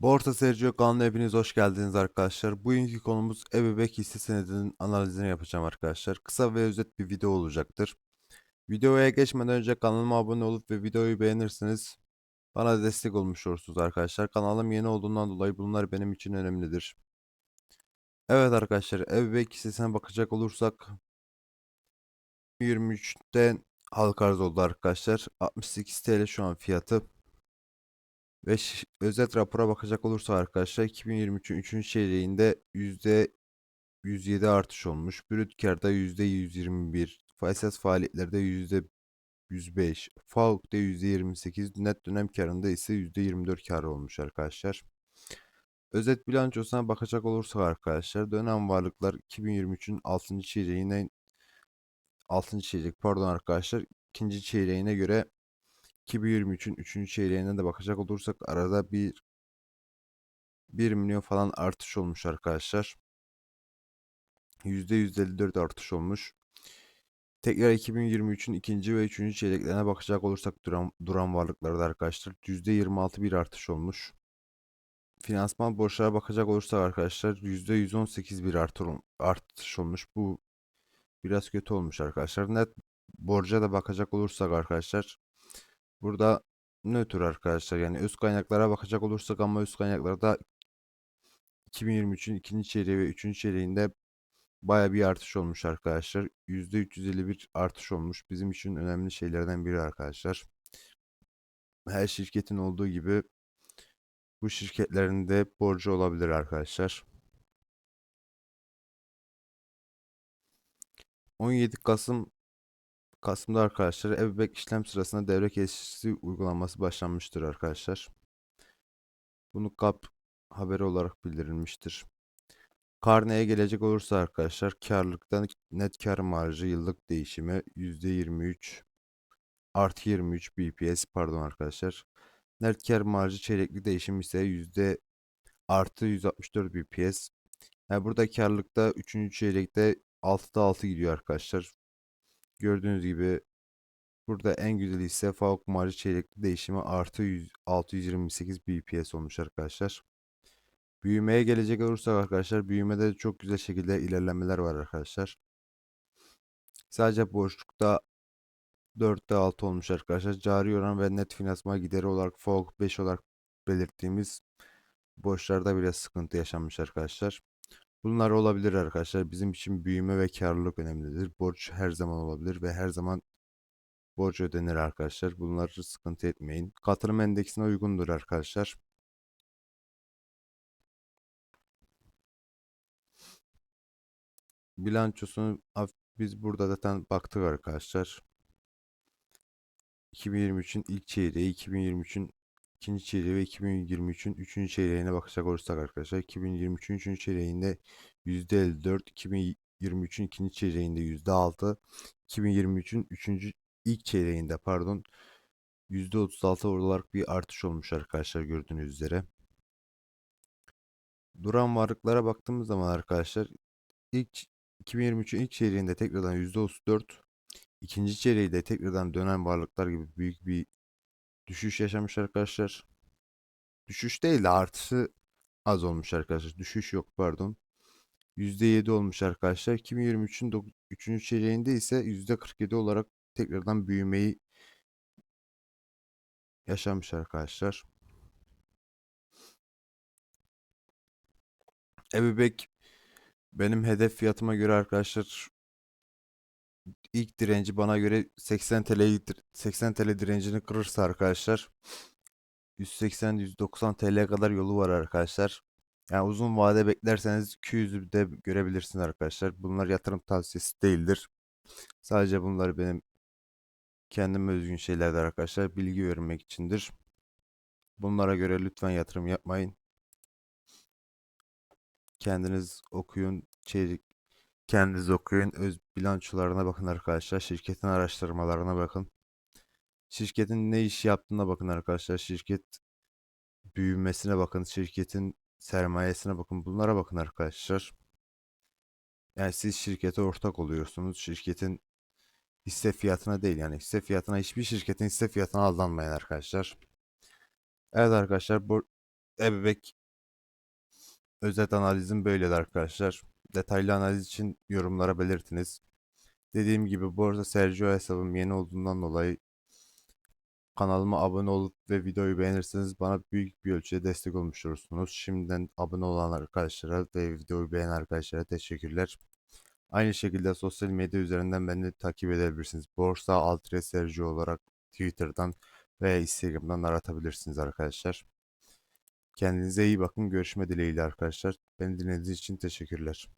Borsa Sergio kanalına hepiniz hoş geldiniz arkadaşlar. Bugünkü konumuz ebebek hisse senedinin analizini yapacağım arkadaşlar. Kısa ve özet bir video olacaktır. Videoya geçmeden önce kanalıma abone olup ve videoyu beğenirseniz bana destek olmuş olursunuz arkadaşlar. Kanalım yeni olduğundan dolayı bunlar benim için önemlidir. Evet arkadaşlar ebebek hissesine bakacak olursak 23'ten halka arz oldu arkadaşlar. 68 TL şu an fiyatı. Ve özet rapora bakacak olursak arkadaşlar 2023'ün 3. çeyreğinde %107 artış olmuş. Brüt kârda %121, esas faaliyetlerde %105, FAUK'ta %28, net dönem karında ise %24 kar olmuş arkadaşlar. Özet bilançosuna bakacak olursak arkadaşlar dönem varlıklar 2023'ün 6. çeyreğine 6. çeyrek pardon arkadaşlar 2. çeyreğine göre 2023'ün 3. çeyreğine de bakacak olursak arada bir 1 milyon falan artış olmuş arkadaşlar. %154 artış olmuş. Tekrar 2023'ün ikinci ve üçüncü çeyreklerine bakacak olursak duran, duran varlıklarda arkadaşlar %26 bir artış olmuş. Finansman borçlara bakacak olursak arkadaşlar %118 bir artış olmuş. Bu biraz kötü olmuş arkadaşlar. Net borca da bakacak olursak arkadaşlar burada nötr arkadaşlar. Yani öz kaynaklara bakacak olursak ama öz kaynaklarda 2023'ün ikinci çeyreği ve üçüncü çeyreğinde baya bir artış olmuş arkadaşlar. %351 artış olmuş. Bizim için önemli şeylerden biri arkadaşlar. Her şirketin olduğu gibi bu şirketlerin de borcu olabilir arkadaşlar. 17 Kasım Kasım'da arkadaşlar ebebek işlem sırasında devre kesişi uygulanması başlanmıştır arkadaşlar. Bunu KAP haberi olarak bildirilmiştir. Karneye gelecek olursa arkadaşlar karlılıktan net kar marjı yıllık değişimi %23 artı 23 BPS pardon arkadaşlar. Net kar marjı çeyrekli değişim ise yüzde artı 164 BPS. Yani burada karlılıkta 3. çeyrekte 6'da 6 gidiyor arkadaşlar. Gördüğünüz gibi burada en güzeli ise FAUK marjı çeyrekli değişimi artı 100, 628 BPS olmuş arkadaşlar. Büyümeye gelecek olursak arkadaşlar büyümede çok güzel şekilde ilerlemeler var arkadaşlar. Sadece boşlukta 4'te 6 olmuş arkadaşlar. Cari oran ve net finansman gideri olarak FOG 5 olarak belirttiğimiz borçlarda biraz sıkıntı yaşanmış arkadaşlar. Bunlar olabilir arkadaşlar. Bizim için büyüme ve karlılık önemlidir. Borç her zaman olabilir ve her zaman borç ödenir arkadaşlar. Bunları sıkıntı etmeyin. Katılım endeksine uygundur arkadaşlar. Bilançosunu biz burada zaten baktık arkadaşlar. 2023'ün ilk çeyreği, 2023'ün ikinci çeyreği ve 2023'ün üçüncü çeyreğine bakacak olursak arkadaşlar 2023'ün üçüncü çeyreğinde %54, 2023'ün ikinci çeyreğinde %6, 2023'ün üçüncü ilk çeyreğinde pardon %36 olarak bir artış olmuş arkadaşlar gördüğünüz üzere. Duran varlıklara baktığımız zaman arkadaşlar ilk 2023'ün ilk çeyreğinde tekrardan %34, ikinci çeyreği tekrardan dönen varlıklar gibi büyük bir düşüş yaşamış arkadaşlar. Düşüş değil de artışı az olmuş arkadaşlar. Düşüş yok pardon. %7 olmuş arkadaşlar. 2023'ün 3. çeyreğinde ise %47 olarak tekrardan büyümeyi yaşamış arkadaşlar. Ebebek benim hedef fiyatıma göre arkadaşlar ilk direnci bana göre 80 TL 80 TL direncini kırırsa arkadaşlar 180-190 TL'ye kadar yolu var arkadaşlar. Yani uzun vade beklerseniz 200'ü de görebilirsiniz arkadaşlar. Bunlar yatırım tavsiyesi değildir. Sadece bunlar benim kendime özgün şeylerdir arkadaşlar. Bilgi vermek içindir. Bunlara göre lütfen yatırım yapmayın. Kendiniz okuyun. Çeyrek kendiniz okuyun. Öz bilançolarına bakın arkadaşlar. Şirketin araştırmalarına bakın. Şirketin ne iş yaptığına bakın arkadaşlar. Şirket büyümesine bakın. Şirketin sermayesine bakın. Bunlara bakın arkadaşlar. Yani siz şirkete ortak oluyorsunuz. Şirketin hisse fiyatına değil yani hisse fiyatına hiçbir şirketin hisse fiyatına aldanmayın arkadaşlar. Evet arkadaşlar bu Ebebek özet analizim böyleydi arkadaşlar. Detaylı analiz için yorumlara belirtiniz. Dediğim gibi bu arada Sergio hesabım yeni olduğundan dolayı kanalıma abone olup ve videoyu beğenirseniz bana büyük bir ölçüde destek olmuş olursunuz. Şimdiden abone olan arkadaşlara ve videoyu beğenen arkadaşlara teşekkürler. Aynı şekilde sosyal medya üzerinden beni takip edebilirsiniz. Borsa Altre Sergio olarak Twitter'dan veya Instagram'dan aratabilirsiniz arkadaşlar. Kendinize iyi bakın. Görüşme dileğiyle arkadaşlar. Beni dinlediğiniz için teşekkürler.